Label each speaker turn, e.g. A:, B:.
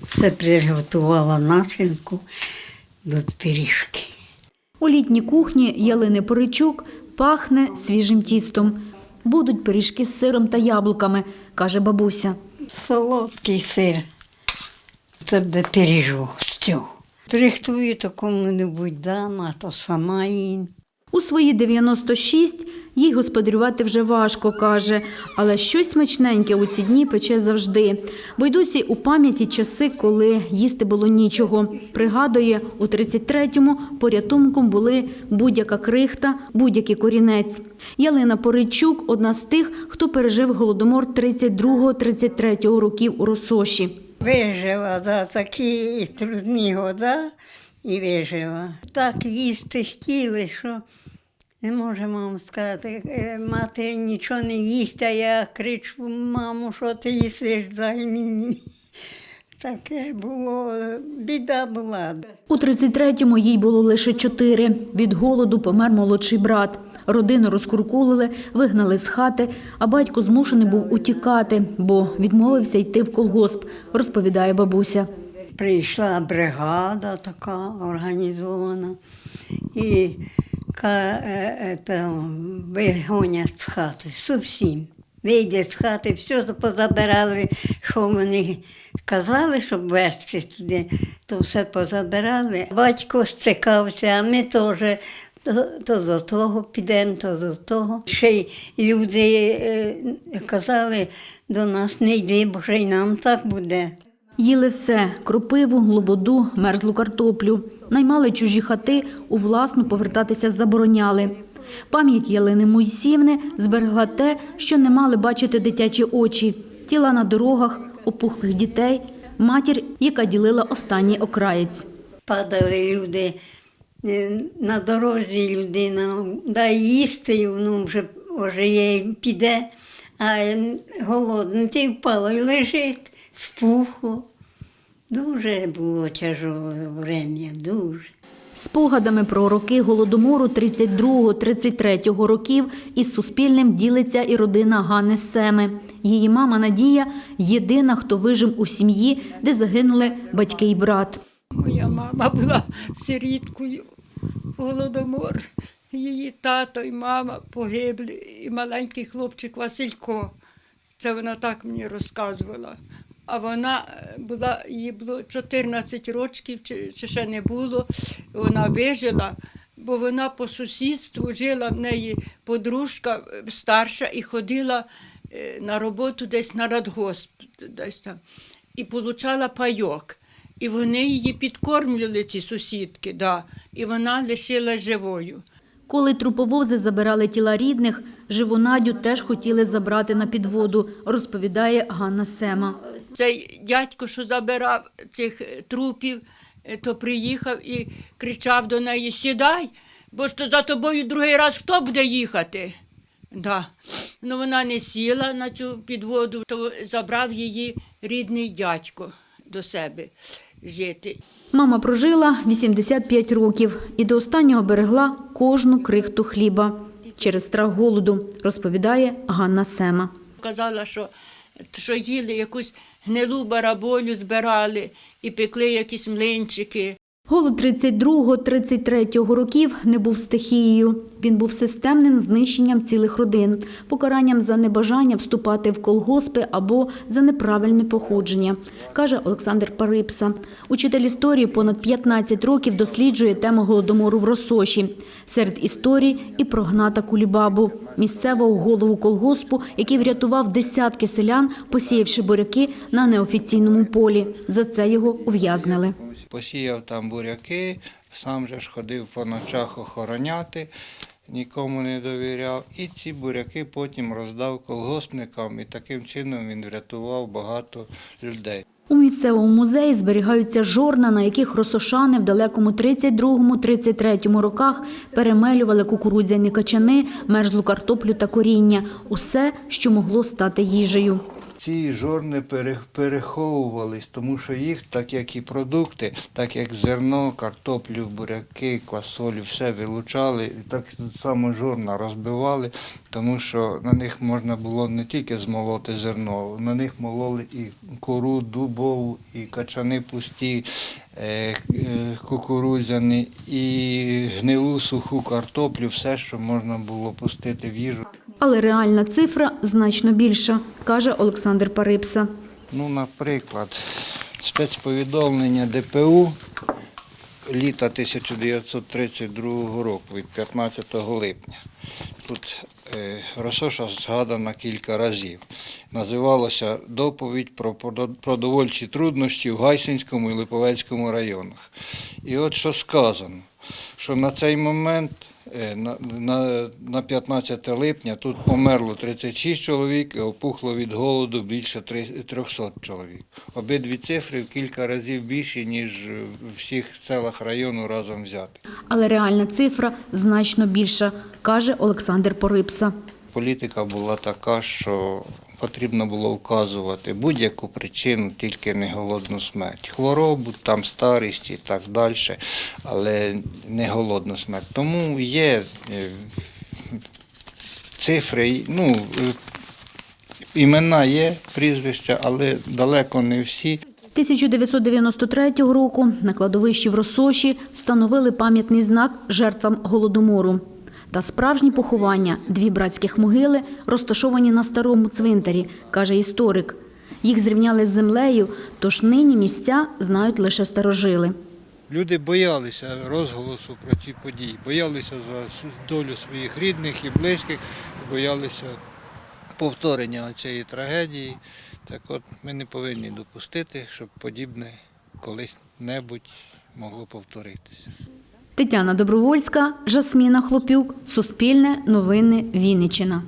A: Це приготувала начинку до пиріжки.
B: У літній кухні Ялини Поричук пахне свіжим тістом. Будуть пиріжки з сиром та яблуками, каже бабуся.
A: Солодкий сир. Це буде пиріжок з цього. Рихтую такому-небудь дам, а то сама їм.
B: У свої 96 їй господарювати вже важко, каже, але щось смачненьке у ці дні пече завжди. Бо й досі у пам'яті часи, коли їсти було нічого. Пригадує, у 33-му порятунком були будь-яка крихта, будь-який корінець. Ялина Поричук – одна з тих, хто пережив голодомор 32-33 років у Росоші.
A: Вижила за такі трудні года і вижила. Так їсти хотіли, що не можемо вам сказати, е, мати нічого не їсть, а я кричу, мамо, що ти їсиш, дай мені. Таке було, біда була.
B: У 33-му їй було лише чотири. Від голоду помер молодший брат. Родину розкуркулили, вигнали з хати, а батько змушений був утікати, бо відмовився йти в колгосп, розповідає бабуся.
A: Прийшла бригада така організована і ка- е, е, вигонять з хати зовсім. Вийде з хати, все позабирали, що вони казали, щоб вести туди, то все позабирали. Батько стикався, а ми теж то, то до того підемо, то до того. Ще й люди е, казали до нас не йди, бо ще й нам так буде.
B: Їли все – кропиву, лободу, мерзлу картоплю. Наймали чужі хати, у власну повертатися забороняли. Пам'ять Ялини Мойсівни зберегла те, що не мали бачити дитячі очі. Тіла на дорогах, опухлих дітей, матір, яка ділила останній окраєць.
A: падали люди е, на дорозі людина, дай їсти, воно вже ожиє, піде, а голодний, ти впало і лежить, спухло. Дуже було тяжеле время, дуже.
B: Спогадами про роки Голодомору 32-33 років із Суспільним ділиться і родина Ганни Семи. Її мама Надія – єдина, хто вижив у сім'ї, де загинули батьки і брат.
C: Моя мама була сиріткою в голодомор. Її тато і мама погибли, і маленький хлопчик Василько. Це вона так мені розказувала. А вона е, була, їй було 14 років, чи, чи ще не було. Вона вижила, бо вона по сусідству жила в неї подружка е, старша і ходила е, на роботу десь на радгосп, десь там, і получала пайок. І вони її підкормлювали, ці сусідки, да, і вона лишилась живою.
B: Коли труповози забирали тіла рідних, живу Надю теж хотіли забрати на підводу, розповідає Ганна Сема.
C: Цей дядько, що забирав цих трупів, е, то приїхав і кричав до неї: Сідай, бо ж то за тобою другий раз хто буде їхати? Да. Ну, вона не сіла на цю підводу, то забрав її рідний дядько до себе жити.
B: Мама прожила 85 років і до останнього берегла кожну крихту хліба через страх голоду, розповідає Ганна Сема.
C: Казала, що, що їли якусь гнилу бараболю, збирали і пекли якісь млинчики.
B: Голод 32-33 років не був стихією. Він був системним знищенням цілих родин, покаранням за небажання вступати в колгоспи або за неправильне походження, каже Олександр Парипса. Учитель історії понад 15 років досліджує тему голодомору в Росоші. Серед історій і про Гната Кулібабу, місцевого голову колгоспу, який врятував десятки селян, посіявши буряки на неофіційному полі. За це його ув'язнили.
D: Посіяв там буряки, сам же ж ходив по ночах охороняти, нікому не довіряв. І ці буряки потім роздав колгоспникам, і таким чином він врятував багато людей.
B: У місцевому музеї зберігаються жорна, на яких росошани в далекому 32-33 роках перемелювали кукурудзяні качани, мерзлу картоплю та коріння – усе, що могло стати їжею.
D: Ці жорни переховувались, тому що їх, так як і продукти, так як зерно, картоплю, буряки, квасолю, все вилучали, і так само жорна розбивали, тому що на них можна було не тільки змолоти зерно, на них мололи і кору дубову, і качани пусті, е, е, кукурудзяні, і гнилу суху картоплю, все, що можна було пустити в їжу.
B: Але реальна цифра значно більша, каже Олександр Парипса.
D: Ну, наприклад, спецповідомлення ДПУ літа 1932 року від 15 липня. Тут е, Росоша згадана кілька разів. Називалося доповідь про продовольчі труднощі в Гайсинському і Липовецькому районах. І от що сказано, що на цей момент, на, на, на 15 липня, тут померло 36 чоловік і опухло від голоду більше три- 300 чоловік. Обидві цифри в кілька разів більші, ніж в всіх селах району разом взяти.
B: Але реальна цифра значно більша, каже Олександр Порипса.
D: Політика була така, що потрібно було вказувати будь-яку причину, тільки не голодну смерть. Хворобу, там старість і так далі, але не голодну смерть. Тому є е, цифри, ну, е, імена є, прізвища, але далеко не всі.
B: 1993 року на кладовищі в Росоші встановили пам'ятний знак жертвам голодомору. Та справжні поховання, дві братських могили, розташовані на старому цвинтарі, каже історик. Їх зрівняли з землею, тож нині місця знають лише старожили.
D: Люди боялися розголосу про ці події, боялися за долю своїх рідних і близьких, боялися повторення цієї трагедії. Так от ми не повинні допустити, щоб подібне колись небудь могло повторитися.
B: Тетяна Добровольська, Жасміна Хлопюк, Суспільне, Новини, Вінниччина.